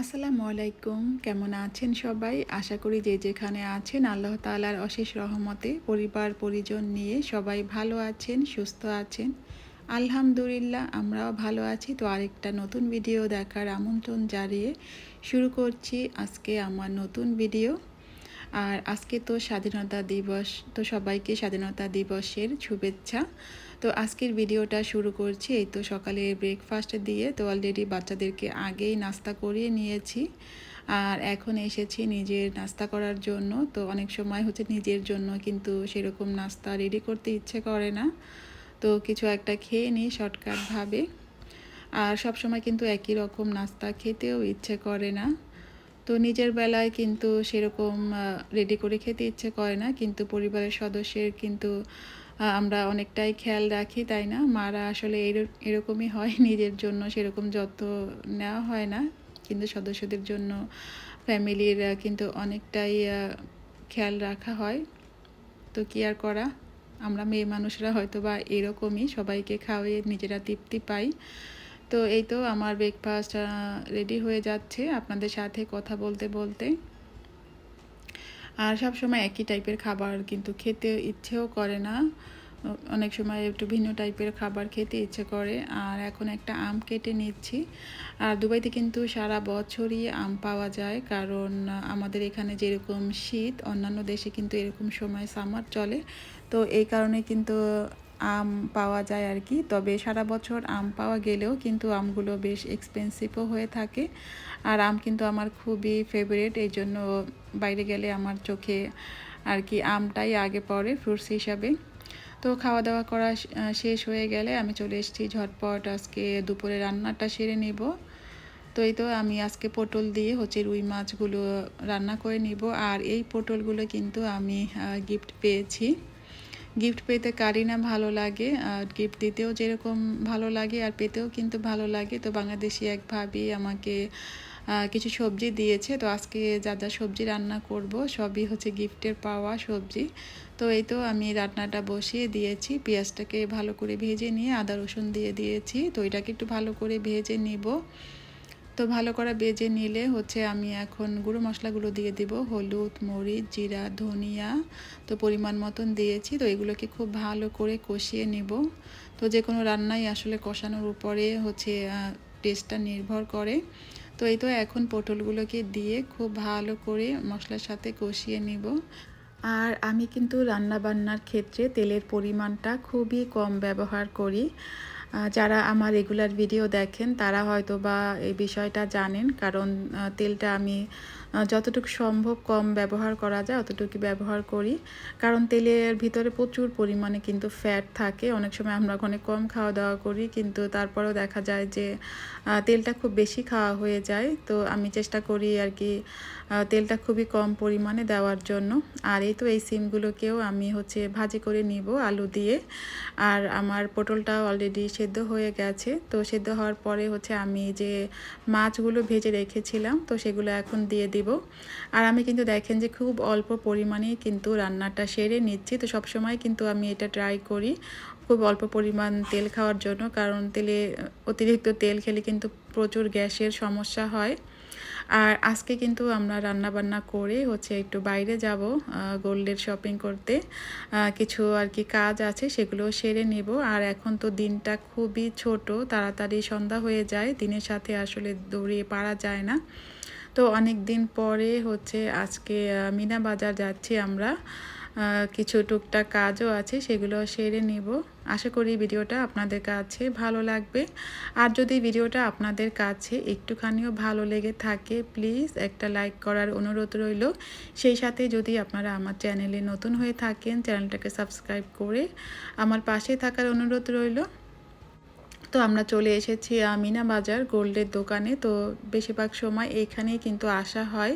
আসসালামু আলাইকুম। কেমন আছেন সবাই? আশা করি যে যেখানে আছেন আল্লাহ তাআলার অশেষ রহমতে পরিবার, পরিজন নিয়ে সবাই ভালো আছেন, সুস্থ আছেন। আলহামদুলিল্লাহ, আমরাও ভালো আছি। তো আরেকটা নতুন ভিডিও দেখার আমন্ত্রণ জানিয়ে শুরু করছি আজকে আমার নতুন ভিডিও। আর আজকে তো স্বাধীনতা দিবস, তো সবাইকে স্বাধীনতা দিবসের শুভেচ্ছা। তো আজকের ভিডিওটা শুরু করছি। এই তো সকালে ব্রেকফাস্ট দিয়ে তো অলরেডি বাচ্চাদেরকে আগেই নাস্তা করিয়ে নিয়েছি। আর এখন এসেছি নিজের নাস্তা করার জন্য। তো অনেক সময় হচ্ছে নিজের জন্য কিন্তু সেরকম নাস্তা রেডি করতে ইচ্ছে করে না। তো কিছু একটা খেয়ে নিই শর্টকাটভাবে আর সব সময় কিন্তু একই রকম নাস্তা খেতেও ইচ্ছে করে না। তো নিজের বেলায় কিন্তু সেরকম রেডি করে খেতে ইচ্ছে করে না। কিন্তু পরিবারের সদস্যের কিন্তু আমরা অনেকটাই খেয়াল রাখি, তাই না? মারা আসলে এরকমই হয়, নিজের জন্য সেরকম যত্ন নেওয়া হয় না। কিন্তু সদস্যদের জন্য, ফ্যামিলির কিন্তু অনেকটাই খেয়াল রাখা হয়। তো কি আর করা? আমরা মেয়ে মানুষরা হয়তো বা এরকমই, সবাইকে খাওয়িয়ে নিজেরা তৃপ্তি পাই। তো এই তো আমার ব্রেকফাস্ট রেডি হয়ে যাচ্ছে। আপনাদের সাথে কথা বলতে বলতে আর সব সময় একই টাইপের খাবার কিন্তু খেতে ইচ্ছেও করে না। অনেক সময় একটু ভিন্ন টাইপের খাবার খেতে ইচ্ছে করে। আর এখন একটা আম কেটে নিচ্ছি। আর দুবাইতে কিন্তু সারা বছরই আম পাওয়া যায়। কারণ আমাদের এখানে যেরকম শীত, অন্যান্য দেশে কিন্তু এরকম সময় সামার চলে। তো এই কারণে কিন্তু আম পাওয়া যায় আর কি। তবে সারা বছর আম পাওয়া গেলেও কিন্তু আমগুলো বেশ এক্সপেন্সিভও হয়ে থাকে। আর আম কিন্তু আমার খুবই ফেভারিট এই জন্য বাইরে গেলে আমার চোখে আর কি আমটাই আগে পড়ে ফ্রুটস হিসাবে। তো খাওয়া দাওয়া করা শেষ হয়ে গেলে আমি চলে এসেছি ঝটপট আজকে দুপুরে রান্নাটা সেরে নেব। তো এই তো আমি আজকে পটল দিয়ে হচ্ছে রুই মাছগুলো রান্না করে নিব। আর এই পটলগুলো কিন্তু আমি গিফট পেয়েছি। গিফট পেতে কারি না ভালো লাগে, আর গিফট দিতেও যেরকম ভালো লাগে আর পেতেও কিন্তু ভালো লাগে। তো বাংলাদেশি এক ভাবি আমাকে কিছু সবজি দিয়েছে। তো আজকে যা যা সবজি রান্না করব, সবই হচ্ছে গিফটের পাওয়া সবজি। তো এই তো আমি রান্নাটা বসিয়ে দিয়েছি। পেঁয়াজটাকে ভালো করে ভেজে নিয়ে আদা রসুন দিয়ে দিয়েছি। তো এটাকে একটু ভালো করে ভেজে নিব। তো ভালো করে বেজে নিলে হচ্ছে আমি এখন গুঁড়ো মশলাগুলো দিয়ে দিব। হলুদ, মরিচ, জিরা, ধনিয়া তো পরিমাণ মতন দিয়েছি। তো এগুলোকে খুব ভালো করে কষিয়ে নিব। তো যে কোনো রান্নাই আসলে কষানোর উপরে হচ্ছে টেস্টটা নির্ভর করে। তো এই তো এখন পটলগুলোকে দিয়ে খুব ভালো করে মশলার সাথে কষিয়ে নিব। আর আমি কিন্তু রান্না বান্নার ক্ষেত্রে তেলের পরিমাণটা খুবই কম ব্যবহার করি। যারা আমার রেগুলার ভিডিও দেখেন তারা হয়তো বা এই বিষয়টা জানেন কারণ তেলটা আমি যতটুকু সম্ভব কম ব্যবহার করা যায়, অতটুকু ব্যবহার করি। কারণ তেলের ভিতরে প্রচুর পরিমাণে কিন্তু ফ্যাট থাকে। অনেক সময় আমরা অনেক কম খাওয়া দাওয়া করি, কিন্তু তারপরেও দেখা যায় যে তেলটা খুব বেশি খাওয়া হয়ে যায়। তো আমি চেষ্টা করি আর কি তেলটা খুবই কম পরিমাণে দেওয়ার জন্য। আর এই তো এই সিমগুলোকেও আমি হচ্ছে ভাজি করে নিব আলু দিয়ে। আর আমার পটলটা অলরেডি সেদ্ধ হয়ে গেছে। তো সেদ্ধ হওয়ার পরে হচ্ছে আমি যে মাছগুলো ভেজে রেখেছিলাম, তো সেগুলো এখন দিয়ে দিব। আর আমি কিন্তু দেখেন যে খুব অল্প পরিমাণে কিন্তু রান্নাটা সেরে নিচ্ছি। তো সবসময় কিন্তু আমি এটা ট্রাই করি খুব অল্প পরিমাণ তেল খাওয়ার জন্য। কারণ তেলে, অতিরিক্ত তেল খেলে কিন্তু প্রচুর গ্যাসের সমস্যা হয়। আর আজকে কিন্তু আমরা রান্না বান্না করে হচ্ছে একটু বাইরে যাব গোল্ডের শপিং করতে। কিছু আর কি কাজ আছে সেগুলো সেরে নেব। আর এখন তো দিনটা খুবই ছোট, তাড়াতাড়ি সন্ধ্যা হয়ে যায়, দিনের সাথে আসলে দৌড়িয়ে পারা যায় না। তো অনেক দিন পরে হচ্ছে আজকে মিনা বাজার যাচ্ছি আমরা। কিছু টুকটাক কাজও আছে, সেগুলো সেরে নিব। আশা করি ভিডিওটা আপনাদের কাছে ভালো লাগবে। আর যদি ভিডিওটা আপনাদের কাছে একটুখানিও ভালো লেগে থাকে, প্লিজ একটা লাইক করার অনুরোধ রইল। সেই সাথে যদি আপনারা আমার চ্যানেলে নতুন হয়ে থাকেন, চ্যানেলটাকে সাবস্ক্রাইব করে আমার পাশে থাকার অনুরোধ রইল। তো আমরা চলে এসেছি মিনা বাজার গোল্ডের দোকানে। তো বেশিরভাগ সময় এইখানেই কিন্তু আসা হয়।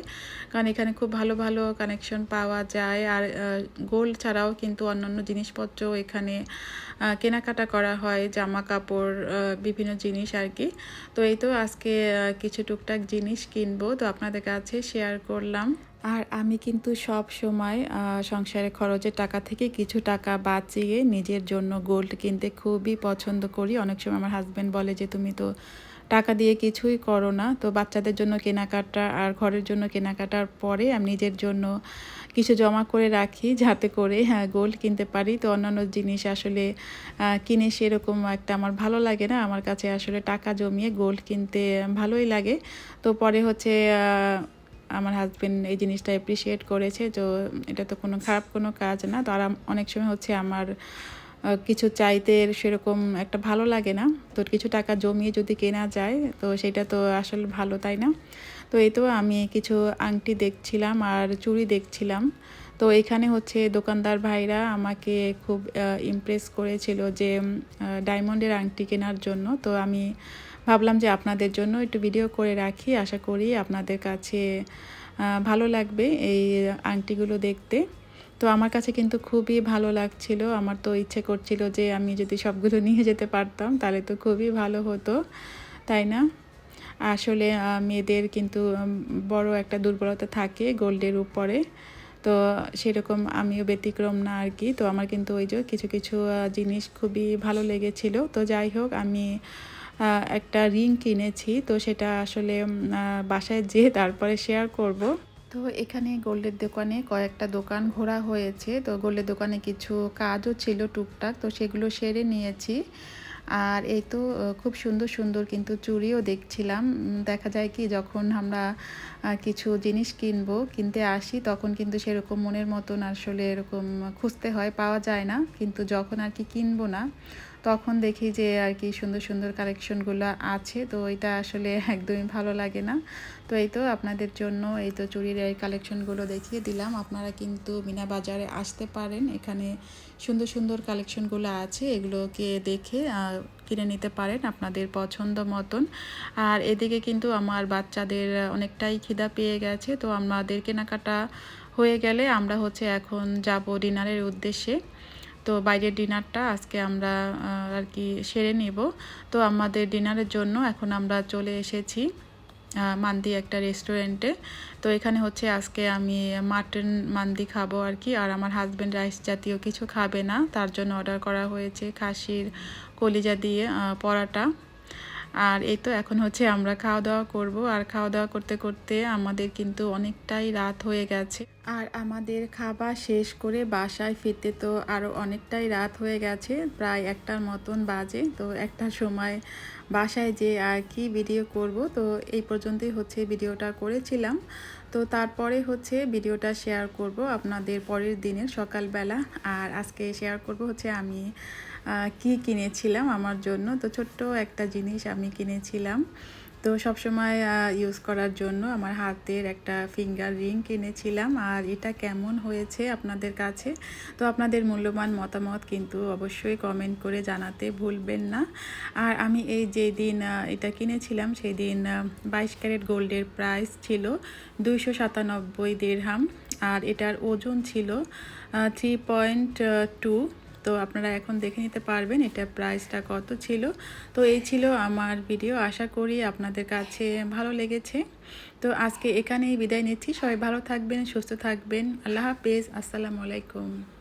কারণ এখানে খুব ভালো ভালো কানেকশন পাওয়া যায়। আর গোল্ড ছাড়াও কিন্তু অন্যান্য জিনিসপত্র এখানে কেনাকাটা করা হয়। জামা কাপড় বিভিন্ন জিনিস আর কি। তো এই তো আজকে কিছু টুকটাক জিনিস কিনবো। তো আপনাদের কাছে শেয়ার করলাম। আর আমি কিন্তু সব সময় সংসারে খরচের টাকা থেকে কিছু টাকা বাঁচিয়ে নিজের জন্য গোল্ড কিনতে খুবই পছন্দ করি। অনেক সময় আমার হাজব্যান্ড বলে যে, তুমি তো টাকা দিয়ে কিছুই করো না। তো বাচ্চাদের জন্য কেনাকাটা আর ঘরের জন্য কেনাকাটার পরে আমি নিজের জন্য কিছু জমা করে রাখি যাতে করে হ্যাঁ গোল্ড কিনতে পারি। তো অন্যান্য জিনিস আসলে কিনে সেরকম একটা আমার ভালো লাগে না। আমার কাছে আসলে টাকা জমিয়ে গোল্ড কিনতে ভালোই লাগে। তো পরে হচ্ছে আমার হাজব্যান্ড এই জিনিসটা অ্যাপ্রিসিয়েট করেছে, তো এটা তো কোনো খারাপ কোনো কাজ না। তো আর অনেক সময় হচ্ছে আমার কিছু চাইতে সেরকম একটা ভালো লাগে না। তো কিছু টাকা জমিয়ে যদি কেনা যায়, তো সেটা তো আসলে ভালো, তাই না? তো এই তো আমি কিছু আংটি দেখছিলাম আর চুড়ি দেখছিলাম। তো এখানে হচ্ছে দোকানদার ভাইরা আমাকে খুব ইমপ্রেস করেছিল যে ডায়মন্ডের আংটি কেনার জন্য। তো আমি ভাবলাম যে আপনাদের জন্য একটু ভিডিও করে রাখি। আশা করি আপনাদের কাছে ভালো লাগবে এই আংটিগুলো দেখতে। তো আমার কাছে কিন্তু খুবই ভালো লাগছিল। আমার তো ইচ্ছে করছিল যে আমি যদি সবগুলো নিয়ে যেতে পারতাম, তাহলে তো খুবই ভালো হতো, তাই না? আসলে মেয়েদের কিন্তু বড় একটা দুর্বলতা থাকে গোল্ডের উপরে। তো সেরকম আমিও ব্যতিক্রম না আর কি। তো আমার কিন্তু ওই যে কিছু কিছু জিনিস খুবই ভালো লেগেছিল। তো যাই হোক, আমি একটা রিং কিনেছি, তো সেটা আসলে বাসায় যেয়ে তারপরে শেয়ার করব। তো এখানে গোল্ডের দোকানে কয়েকটা দোকান ঘোরা হয়েছে, তো গোল্ডের দোকানে কিছু কাজও ছিল টুকটাক, তো সেগুলো সেরে নিয়েছি। আর এই তো খুব সুন্দর সুন্দর কিন্তু চুড়িও দেখছিলাম। দেখা যায় কি, যখন আমরা কিছু জিনিস কিনবো, কিনতে আসি, তখন কিন্তু সেরকম মনের মতন আসলে এরকম খুঁজতে হয়, পাওয়া যায় না। কিন্তু যখন আর কি কিনবো না তখন দেখি যে আর কি সুন্দর সুন্দর কালেকশনগুলো আছে। তো এটা আসলে একদমই ভালো লাগে না। তো এই তো আপনাদের জন্য এই তো চুরির এই কালেকশনগুলো দেখিয়ে দিলাম। আপনারা কিন্তু মিনা বাজারে আসতে পারেন। এখানে সুন্দর সুন্দর কালেকশনগুলো আছে। এগুলোকে দেখে কিনে নিতে পারেন আপনাদের পছন্দ মতন। আর এদিকে কিন্তু আমার বাচ্চাদের অনেকটাই খিদা পেয়ে গেছে। তো আমাদের কেনাকাটা হয়ে গেলে আমরা হচ্ছে এখন যাব ডিনারের উদ্দেশ্যে। তো বাইরের ডিনারটা আজকে আমরা আর কি সেরে নেব। তো আমাদের ডিনারের জন্য এখন আমরা চলে এসেছি মান্দি একটা রেস্টুরেন্টে। তো এখানে হচ্ছে আজকে আমি মাটন, মান্দি খাব আর কি। আর আমার হাজব্যান্ড রাইস জাতীয় কিছু খাবে না। তার জন্য অর্ডার করা হয়েছে খাসির কলিজা দিয়ে পরাটা। আর এই তো এখন হচ্ছে আমরা খাওয়া দাওয়া করব। আর খাওয়া দাওয়া করতে করতে আমাদের কিন্তু অনেকটাই রাত হয়ে গেছে। আর আমাদের খাবার শেষ করে বাসায় ফিরতে তো আরও অনেকটাই রাত হয়ে গেছে, প্রায় একটার মতন বাজে। তো একটা সময় বাসায় যে আর কি ভিডিও করব, তো এই পর্যন্তই হচ্ছে ভিডিওটা করেছিলাম। তো তারপরে হচ্ছে ভিডিওটা শেয়ার করব আপনাদের পরের দিনের সকালবেলা। আর আজকে শেয়ার করব হচ্ছে আমি। কি কিনেছিলাম আমার জন্য? তো ছোট্ট একটা জিনিস আমি কিনেছিলাম। তো সবসময় ইউজ করার জন্য আমার হাতের একটা ফিঙ্গার রিং কিনেছিলাম। আর এটা কেমন হয়েছে আপনাদের কাছে? তো আপনাদের মূল্যবান মতামত কিন্তু অবশ্যই কমেন্ট করে জানাতে ভুলবেন না। আর আমি এই যে দিন এটা কিনেছিলাম সেই দিন বাইশ ক্যারেট গোল্ডের প্রাইস ছিল দুইশো সাতানব্বই দেড়হাম আর এটার ওজন ছিল থ্রি পয়েন্ট টু তো আপনারা এখন দেখে নিতে পারবেন এটা প্রাইসটা কত ছিল। তো এই ছিল আমার ভিডিও। আশা করি আপনাদের কাছে ভালো লেগেছে। তো আজকে এখানেই বিদায় নিচ্ছি। সবাই ভালো থাকবেন, সুস্থ থাকবেন। আল্লাহ হাফেজ। আসসালামু আলাইকুম।